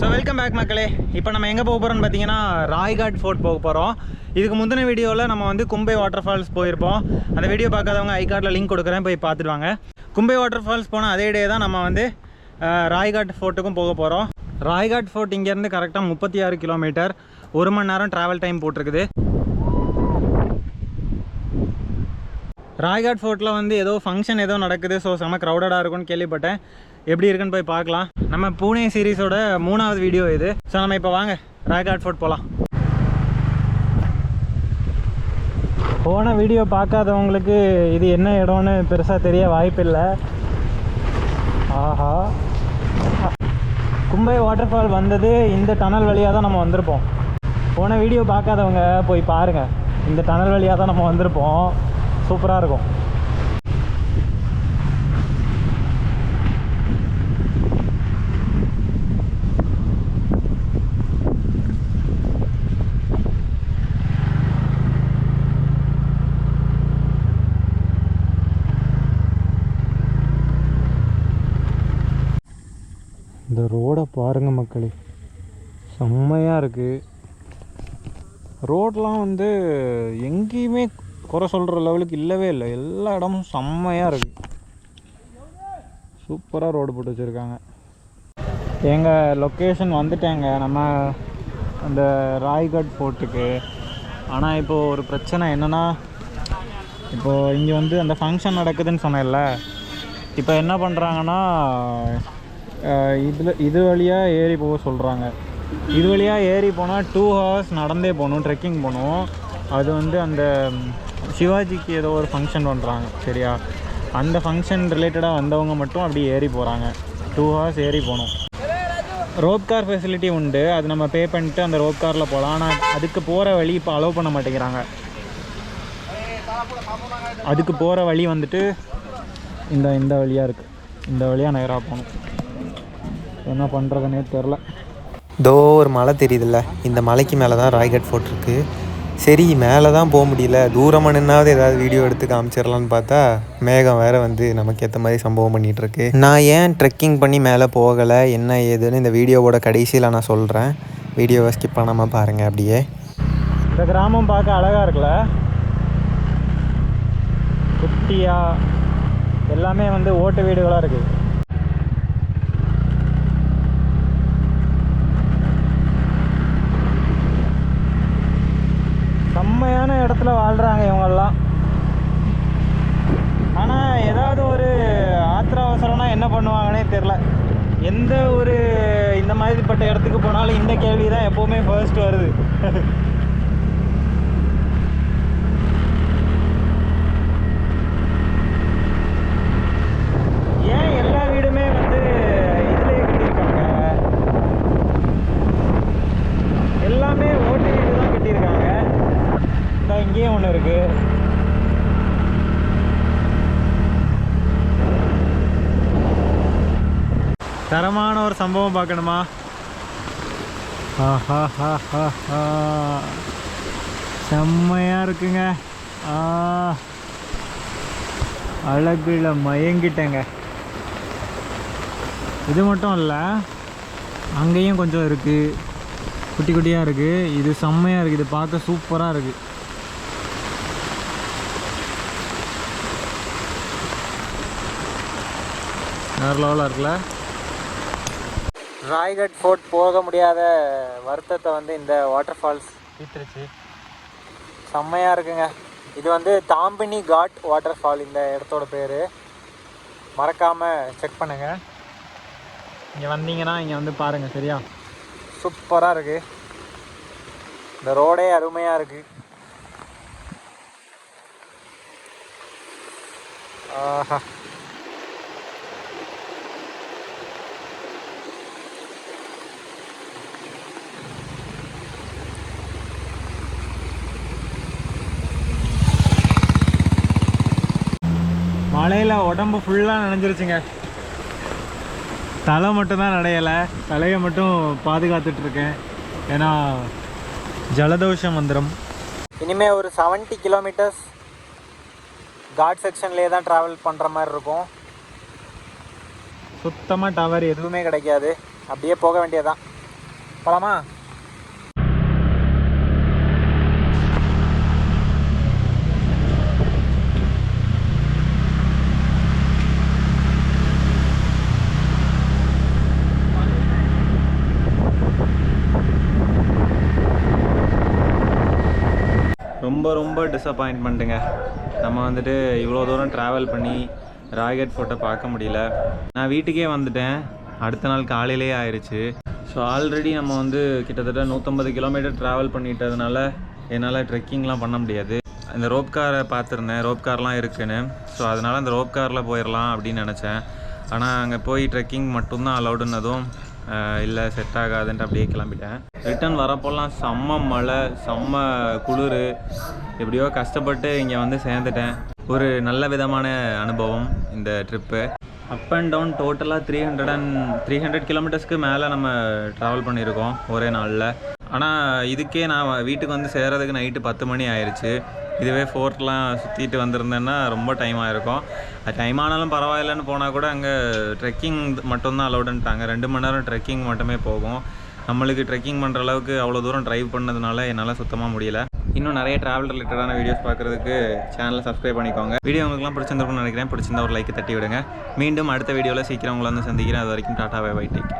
So welcome back மக்களே. இப்போ நம்ம எங்கே போக போகிறோம்னு பார்த்தீங்கன்னா ராய்காட் ஃபோர்ட் போக போகிறோம் இதுக்கு முந்தின வீடியோவில் நம்ம வந்து கும்பை வாட்டர் ஃபால்ஸ் போயிருப்போம். அந்த வீடியோ பார்க்காதவங்க ஐ கார்டில் லிங்க் கொடுக்குறேன் போய் பார்த்துட்டு வாங்க. கும்பை வாட்டர் ஃபால்ஸ் போன அதே டே தான் நம்ம வந்து ராய்காட் ஃபோர்ட்டுக்கும் போக போகிறோம் ராய்காட் ஃபோர்ட் இங்கேருந்து கரெக்டாக முப்பத்தி ஆறு கிலோமீட்டர் ஒரு மணி நேரம் ட்ராவல் டைம் போட்டிருக்குது. ராய்காட் ஃபோர்ட்டில் வந்து ஏதோ ஃபங்க்ஷன் ஏதோ நடக்குது. ஸோ செம க்ரௌடடாக இருக்கும்னு கேள்விப்பட்டேன். எப்படி இருக்குன்னு போய் பார்க்கலாம். நம்ம பூனே சீரிஸோட மூணாவது வீடியோ இது. ஸோ நம்ம இப்போ வாங்க. ராய்காட் ஃபோர்ட் போகலாம் போன வீடியோ பார்க்காதவங்களுக்கு இது என்ன இடம்னு பெருசாக தெரிய வாய்ப்பில்லை. ஆஹா. கும்பை வாட்டர் ஃபால் வந்தது. இந்த டனல் வழியாக தான் நம்ம வந்திருப்போம். போன வீடியோ பார்க்காதவங்க போய் பாருங்கள் இந்த டனல் வழியாக தான் நம்ம வந்திருப்போம். சூப்பராக இருக்கும். இந்த ரோடை பாருங்கள் மக்களே. செம்மையாக இருக்குது ரோட்லாம் வந்து எங்கேயுமே குறை சொல்கிற லெவலுக்கு இல்லவே இல்லை. எல்லா இடமும் செம்மையாக இருக்குது சூப்பராக ரோடு போட்டு வச்சுருக்காங்க. எங்கள் லொக்கேஷன் வந்துட்டேங்க. நம்ம அந்த ராய்கட் ஃபோர்ட்டுக்கு ஆனால் இப்போது ஒரு பிரச்சனை என்னென்னா இப்போது இங்கே வந்து அந்த ஃபங்க்ஷன் நடக்குதுன்னு சொன்னேன்ல. இப்போ என்ன பண்ணுறாங்கன்னா இதில் இது வழியாக ஏறி போக சொல்கிறாங்க இது வழியாக ஏறி போனால் டூ ஹவர்ஸ் நடந்தே போகணும் ட்ரெக்கிங் போகணும். அது வந்து அந்த சிவாஜிக்கு ஏதோ ஒரு ஃபங்க்ஷன் பண்ணுறாங்க சரியா? அந்த ஃபங்க்ஷன் ரிலேட்டடாக வந்தவங்க மட்டும் அப்படியே ஏறி போகிறாங்க டூ ஹவர்ஸ் ஏறி போகணும். ரோப் கார் ஃபெசிலிட்டி உண்டு. அது நம்ம பே பண்ணிட்டு அந்த ரோப் காரில் போகலாம் ஆனால் அதுக்கு போகிற வழி இப்போ அலோவ் பண்ண மாட்டேங்கிறாங்க. அதுக்கு போகிற வழி வந்துட்டு இந்த இந்த வழியாக இருக்குது இந்த வழியாக நேராக போகணும். என்ன பண்ணுறதுனே தெரில. தோ ஒரு மலை தெரியுதுல்ல. இந்த மலைக்கு மேலே தான் ராய்கட் ஃபோர்ட் இருக்குது சரி மேலே தான் போக முடியல. தூரமாக நின்னாவது ஏதாவது வீடியோ எடுத்து காமிச்சிடலான்னு பார்த்தா மேகம் வேற வந்து நமக்கு ஏற்ற மாதிரி சம்பவம் பண்ணிட்டு இருக்கு நான் ஏன் ட்ரெக்கிங் பண்ணி மேலே போகலை? என்ன ஏதுன்னு இந்த வீடியோவோட கடைசியில் நான் சொல்கிறேன் வீடியோவை ஸ்கிப் பண்ணாமல் பாருங்கள் அப்படியே. இந்த கிராமம் பார்க்க அழகாக இருக்குல்ல? குட்டியா எல்லாமே வந்து ஓட்டு வீடுகளாக இருக்குது செம்மையான இடத்துல வாழ்கிறாங்க இவங்கெல்லாம். ஆனால் ஏதாவது ஒரு ஆத்திர அவசரம்னா என்ன பண்ணுவாங்கன்னே தெரில எந்த ஒரு இந்த மாதிரிப்பட்ட இடத்துக்கு போனாலும் இந்த கேள்வி தான் எப்போவுமே ஃபர்ஸ்ட் வருது ஏன் எல்லா வீடுமே வந்து இதுலயே கட்டியிருக்காங்க எல்லாமே ஓட்டு வீடு தான் கட்டியிருக்காங்க இந்த இங்கேயும் ஒன்று இருக்கு தரமான ஒரு சம்பவம் பார்க்கணுமா? ஆஹாஹாஹாஹா. செம்மையா இருக்குங்க. ஆ. அழகுல மயங்கிட்டேங்க. இது மட்டும் இல்லை அங்கேயும் கொஞ்சம் இருக்குது குட்டி குட்டியாக இருக்குது இது செம்மையாக இருக்குது இது பார்க்க சூப்பராக இருக்குது வேறு லெவலாக இருக்குல்ல? ராய்கட் ஃபோர்ட் போக முடியாத வருத்தத்தை வந்து இந்த வாட்டர் ஃபால்ஸ் தீர்த்துருச்சு. செம்மையாக இருக்குங்க. இது வந்து தாம்பினி காட் வாட்டர் ஃபால் இந்த இடத்தோட பேர். மறக்காமல் செக் பண்ணுங்கள் இங்கே வந்தீங்கன்னா இங்கே வந்து பாருங்கள் சரியா? சூப்பராக இருக்குது இந்த ரோடே அருமையாக இருக்குது ஆஹா. மழையில் உடம்பு ஃபுல்லாக நனைஞ்சிருச்சுங்க. தலை மட்டும் தான் நடையலை தலையை மட்டும் பாதுகாத்துட்ருக்கேன். ஏன்னா ஜலதோஷம் வந்துடும் இனிமேல் ஒரு 70 கிலோமீட்டர்ஸ் காட் செக்ஷன்லேயே தான் ட்ராவல் பண்ணுற மாதிரி இருக்கும். சுத்தமாக டவர் எதுவுமே கிடைக்காது. அப்படியே போக வேண்டியதான் போகலாமா ரொம்ப ரொம்ப டிசப்பாயின்மெண்ட்டுங்க நம்ம வந்துட்டு இவ்வளோ தூரம் ட்ராவல் பண்ணி ராய்கட் ஃபோட்டோ பார்க்க முடியல. நான் வீட்டுக்கே வந்துட்டேன். அடுத்த நாள் காலையிலே ஆயிடுச்சு ஸோ ஆல்ரெடி நம்ம வந்து கிட்டத்தட்ட நூற்றம்பது கிலோமீட்டர் ட்ராவல் பண்ணிட்டதுனால என்னால் ட்ரெக்கிங்லாம் பண்ண முடியாது. இந்த ரோப் காரை பார்த்துருந்தேன். ரோப் கார்லாம் இருக்குன்னு. ஸோ அதனால் அந்த ரோப் காரில் போயிடலாம் அப்படின்னு நினச்சேன். ஆனால் அங்கே போய் ட்ரெக்கிங் மட்டும்தான் அலௌடுன்னதும் இல்லை செட் ஆகாதுன்ட்டு அப்படியே கிளம்பிட்டேன். ரிட்டர்ன் வரப்போலாம் செம்ம மழை செம்ம குளிர். எப்படியோ கஷ்டப்பட்டு இங்கே வந்து சேர்ந்துட்டேன். ஒரு நல்ல விதமான அனுபவம் இந்த ட்ரிப்பு அப் அண்ட் டவுன் டோட்டலாக three hundred and three hundred கிலோமீட்டர்ஸ்க்கு மேலே நம்ம ட்ராவல் பண்ணியிருக்கோம் ஒரே நாளில். ஆனால் இதுக்கே நான் வீட்டுக்கு வந்து சேர்றதுக்கு நைட்டு பத்து மணி ஆயிடுச்சு இதுவே ஃபோர்ட்லாம் சுற்றிட்டு வந்திருந்தேன்னா ரொம்ப டைம் ஆகிருக்கும் அது டைம் ஆனாலும் பரவாயில்லன்னு போனால் கூட அங்கே ட்ரெக்கிங் மட்டும்தான் அலௌடுன்ட்டாங்க ரெண்டு மணி நேரம் ட்ரெக்கிங் மட்டுமே போகும். நம்மளுக்கு ட்ரெக்கிங் பண்ணுற அளவுக்கு அவ்வளோ தூரம் ட்ரைவ் பண்ணதுனால என்னால் சுத்தமாக முடியல. இன்னும் நிறைய ட்ராவல் ரிலேட்டடான வீடியோஸ் பார்க்குறதுக்கு சேனலை சப்ஸ்கிரைப் பண்ணிக்கோங்க. வீடியோ உங்களுக்குலாம் பிடிச்சிருந்துருக்கும்னு நினைக்கிறேன். பிடிச்சிருந்தா ஒரு லைக் தட்டி விடுங்க. மீண்டும் அடுத்த வீடியோவில் சீக்கிரம் உங்களை வந்து சந்திக்கிறேன். அது வரைக்கும் டாட்டா பை பை டேக்